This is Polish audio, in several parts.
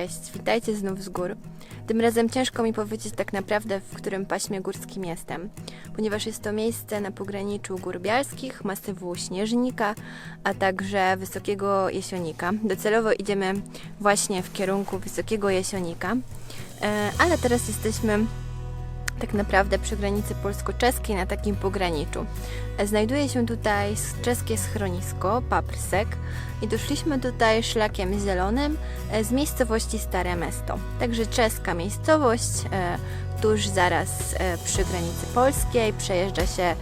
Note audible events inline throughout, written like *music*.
Cześć, witajcie znów z gór. Tym razem ciężko mi powiedzieć tak naprawdę, w którym paśmie górskim jestem, ponieważ jest to miejsce na pograniczu gór bialskich, masywu Śnieżnika, a także Wysokiego Jesionika. Docelowo idziemy właśnie w kierunku Wysokiego Jesionika, E, ale teraz jesteśmy tak naprawdę przy granicy polsko-czeskiej na takim pograniczu. Znajduje się tutaj czeskie schronisko Paprsek i doszliśmy tutaj szlakiem zielonym e, z miejscowości Stare Mesto. Także czeska miejscowość, e, tuż zaraz e, przy granicy polskiej. Przejeżdża się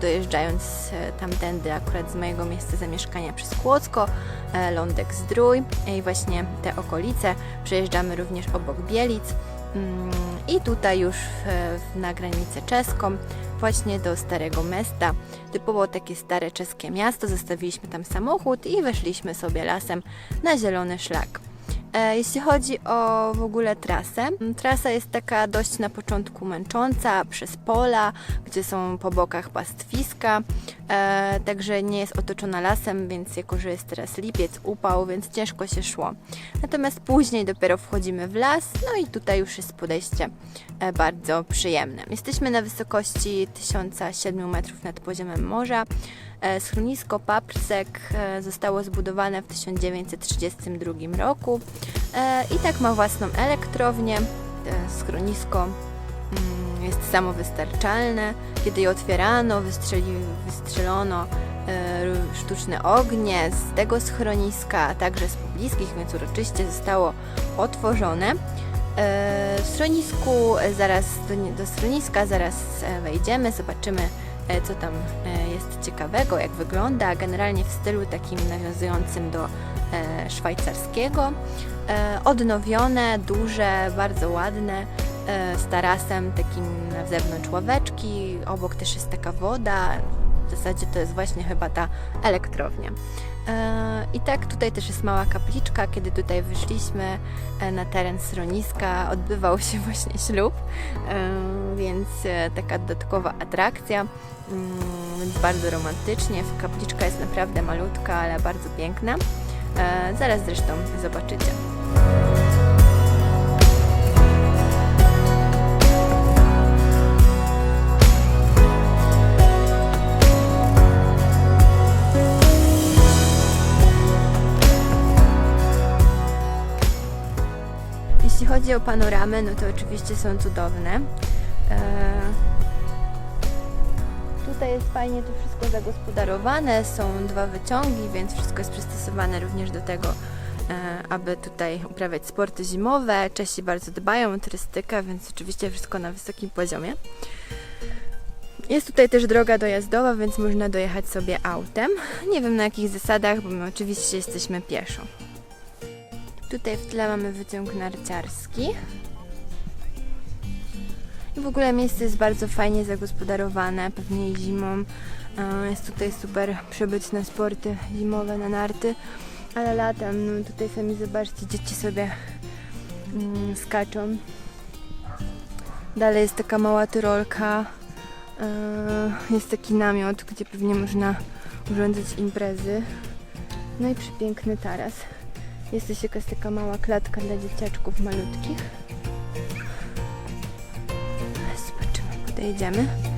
dojeżdżając tamtędy akurat z mojego miejsca zamieszkania przez Kłodzko, Lądek Zdrój i właśnie te okolice. Przejeżdżamy również obok Bielic. I tutaj już na granicę czeską, właśnie do Starego Mesta. Typowo takie stare czeskie miasto. Zostawiliśmy tam samochód i weszliśmy sobie lasem na zielony szlak. E, Jeśli chodzi o w ogóle trasę, trasa jest taka dość na początku męcząca, przez pola, gdzie są po bokach pastwiska, e, także nie jest otoczona lasem, więc jako, że jest teraz lipiec, upał, więc ciężko się szło. Natomiast później dopiero wchodzimy w las, no i tutaj już jest podejście e, bardzo przyjemne. Jesteśmy na wysokości 1007 metrów nad poziomem morza. E, Schronisko Paprsek e, zostało zbudowane w 1932 roku e, i tak ma własną elektrownię. Schronisko mm, jest samowystarczalne. Kiedy je otwierano, wystrzelono sztuczne ognie z tego schroniska, a także z pobliskich, więc uroczyście zostało otworzone. W schronisku zaraz do, do schroniska zaraz wejdziemy, zobaczymy co tam e, jest ciekawego, jak wygląda, generalnie w stylu takim nawiązującym do e, szwajcarskiego. E, Odnowione, duże, bardzo ładne, e, z tarasem takim na zewnątrz ławeczki, obok też jest taka woda, w zasadzie to jest właśnie chyba ta elektrownia. I tak tutaj też jest mała kapliczka, kiedy tutaj wyszliśmy e, na teren schroniska, odbywał się *laughs* właśnie ślub, e, więc e, taka dodatkowa atrakcja, mm, więc bardzo romantycznie. Kapliczka jest naprawdę malutka, ale bardzo piękna. Zaraz zresztą zobaczycie. O panoramy, no to oczywiście są cudowne. E, Tutaj jest fajnie to wszystko zagospodarowane, są dwa wyciągi, więc wszystko jest przystosowane również do tego, e, aby tutaj uprawiać sporty zimowe. Czesi bardzo dbają o turystykę, więc oczywiście wszystko na wysokim poziomie. Jest tutaj też droga dojazdowa, więc można dojechać sobie autem. Nie wiem na jakich zasadach, bo my oczywiście jesteśmy pieszo. Tutaj w tle mamy wyciąg narciarski. I w ogóle miejsce jest bardzo fajnie zagospodarowane, pewnie zimą. E, Jest tutaj super przebyć na sporty zimowe, na narty, ale latem, no tutaj sami zobaczcie, dzieci sobie mm, skaczą. Dalej jest taka mała tyrolka, e, jest taki namiot, gdzie pewnie można urządzać imprezy. No i przepiękny taras. Jest też jakaś taka mała klatka dla dzieciaczków malutkich. Zobaczymy, podejdziemy.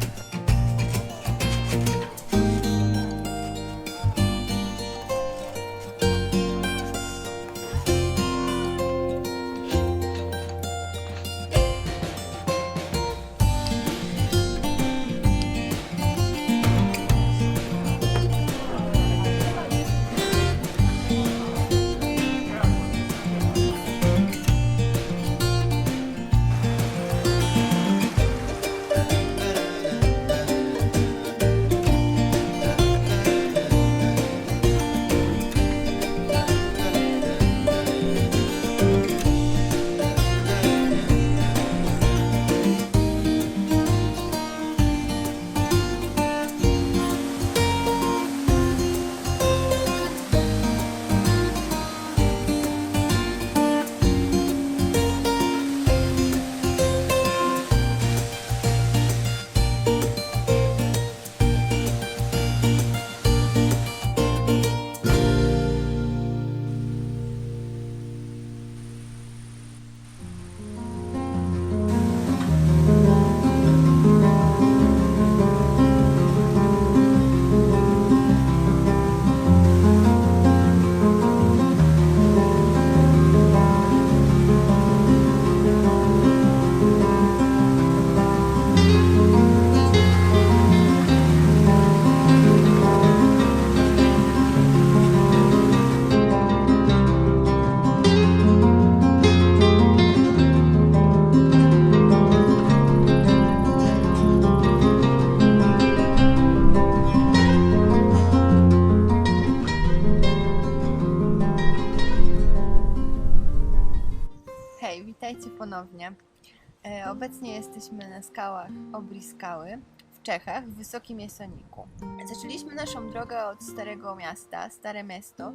Obecnie jesteśmy na skałach Obriskały w Czechach, w Wysokim Jesoniku. Zaczęliśmy naszą drogę od Starego Miasta, Stare Miasto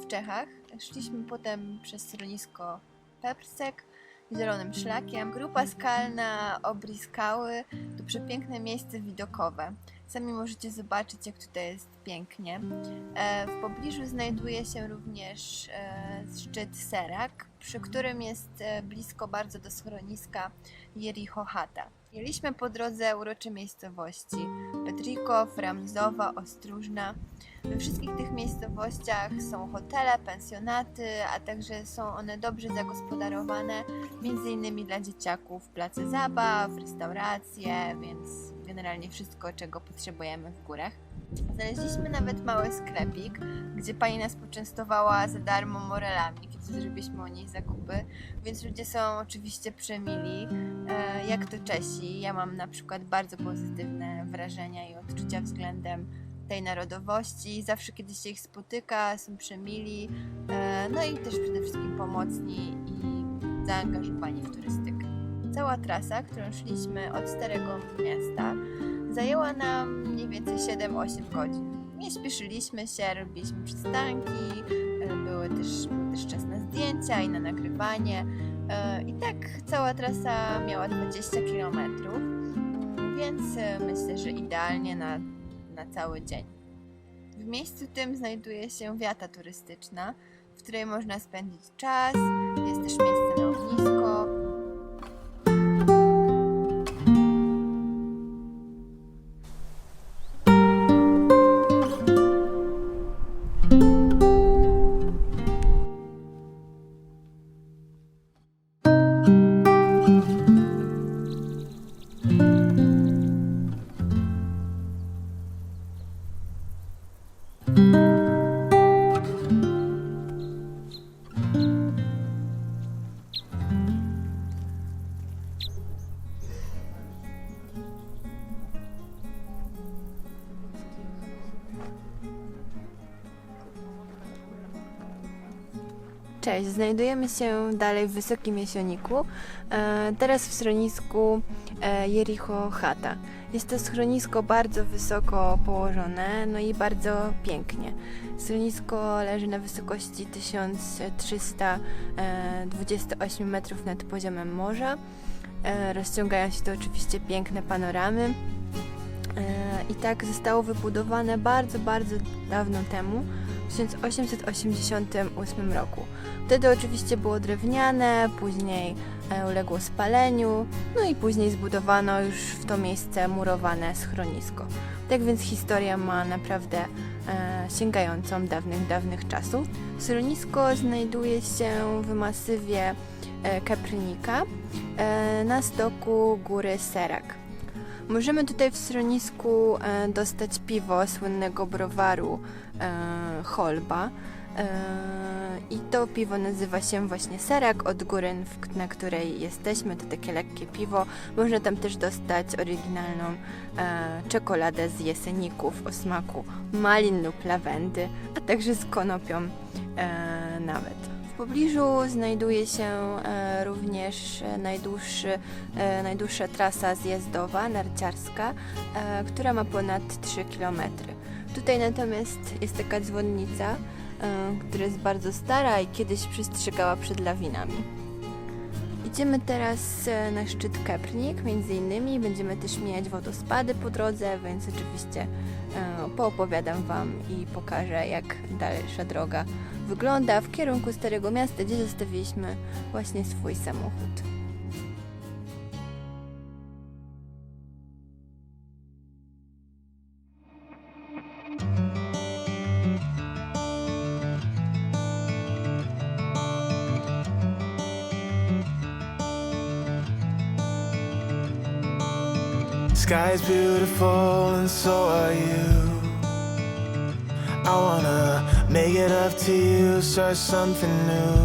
w Czechach. Szliśmy potem przez schronisko Peprsek, zielonym szlakiem. Grupa skalna Obriskały to przepiękne miejsce widokowe. Sami możecie zobaczyć, jak tutaj jest pięknie. E, W pobliżu znajduje się również e, szczyt Serak, przy którym jest e, blisko bardzo do schroniska Jericho Chata. Mieliśmy po drodze urocze miejscowości Petrikow, Ramzowa, Ostróżna. We wszystkich tych miejscowościach są hotele, pensjonaty, a także są one dobrze zagospodarowane, między innymi dla dzieciaków, place zabaw, restauracje, więc generalnie wszystko, czego potrzebujemy w górach. Znaleźliśmy nawet mały sklepik, gdzie pani nas poczęstowała za darmo morelami, kiedy zrobiliśmy o niej zakupy, więc ludzie są oczywiście przemili, e, jak to Czesi. Ja mam na przykład bardzo pozytywne wrażenia i odczucia względem tej narodowości. Zawsze, kiedy się ich spotyka, są przemili, e, no i też przede wszystkim pomocni i zaangażowani w turystykę. Cała trasa, którą szliśmy od Starego Miasta, zajęła nam mniej więcej 7-8 godzin. Nie śpieszyliśmy się, robiliśmy przystanki, e, były też, był też czas na zdjęcia i na nagrywanie. E, I tak cała trasa miała 20 km, więc e, myślę, że idealnie na, na cały dzień. W miejscu tym znajduje się wiata turystyczna, w której można spędzić czas, jest też miejsce na ognisko, Cześć, znajdujemy się dalej w Wysokim Jesioniku, e, teraz w schronisku e, Jericho Chata. Jest to schronisko bardzo wysoko położone, no i bardzo pięknie. Schronisko leży na wysokości 1328 metrów nad poziomem morza. E, Rozciągają się to oczywiście piękne panoramy. E, I tak zostało wybudowane bardzo, bardzo dawno temu, 1888 roku. Wtedy oczywiście było drewniane, później e, uległo spaleniu, no i później zbudowano już w to miejsce murowane schronisko. Tak więc historia ma naprawdę e, sięgającą dawnych, dawnych czasów. Schronisko znajduje się w masywie e, Kaprnika e, na stoku góry Serak. Możemy tutaj w schronisku dostać piwo słynnego browaru e, Holba. E, I to piwo nazywa się właśnie Serak od góry, na której jesteśmy. To takie lekkie piwo. Można tam też dostać oryginalną e, czekoladę z jeseników o smaku malin lub lawendy, a także z konopią e, nawet. W pobliżu znajduje się e, również najdłuższy, e, najdłuższa trasa zjazdowa, narciarska, e, która ma ponad 3 km. Tutaj natomiast jest taka dzwonnica, e, która jest bardzo stara i kiedyś przestrzegała przed lawinami. Idziemy teraz e, na szczyt Kepnik, między innymi. Będziemy też mijać wodospady po drodze, więc oczywiście e, poopowiadam Wam i pokażę, jak dalsza droga wygląda w kierunku Starego Miasta, gdzie zostawiliśmy właśnie swój samochód. Sky's beautiful and so are you. I wanna make it up to you, start something new.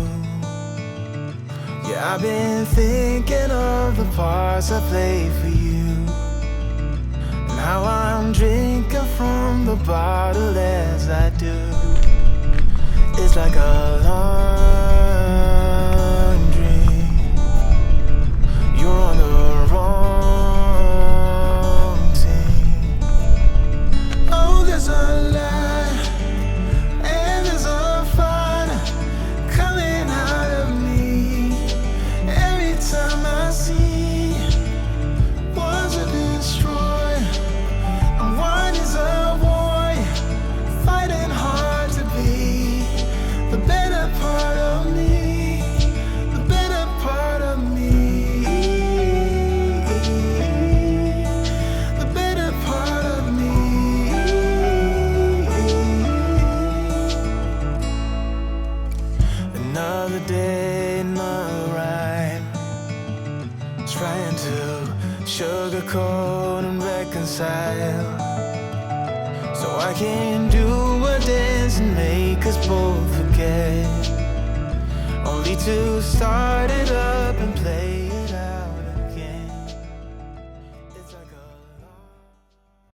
Yeah, I've been thinking of the parts I played for you. And how I'm drinking from the bottle as I do. It's like a long another day in my rhyme. Trying to sugarcoat and reconcile. So I can do a dance and make us both forget. Only to start it up.